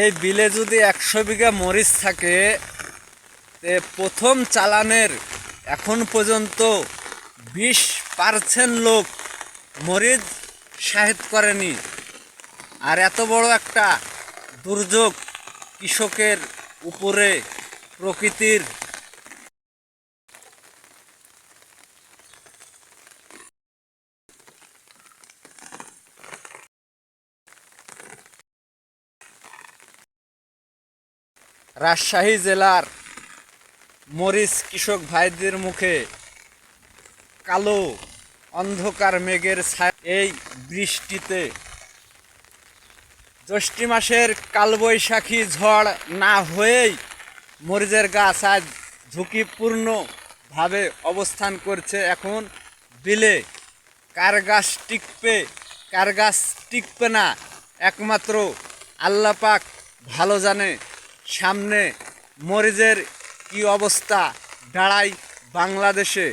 এই বিলে যদি একশো বিঘা মরিচ থাকে প্রথম চালানের এখন পর্যন্ত বিশ পারসেন্ট লোক মরিচ সাহেদ করেনি। আর এত বড় একটা দুর্যোগ কৃষকের উপরে প্রকৃতির রাজশাহী জেলার মরিচ কৃষক ভাইদের মুখে কালো অন্ধকার মেঘের ছায়া। এই বৃষ্টিতে জ্যৈষ্ঠী মাসের কালবৈশাখী ঝড় না হয়েই মরিচের গাছ আজ ঝুঁকিপূর্ণভাবে অবস্থান করছে। এখন বিলে কার গাছ টিকবে, কার গাছ টিকবে না, একমাত্র আল্লাপাক ভালো জানে। সামনে মরিচের কি অবস্থা? দাঁড়ায় বাংলাদেশে।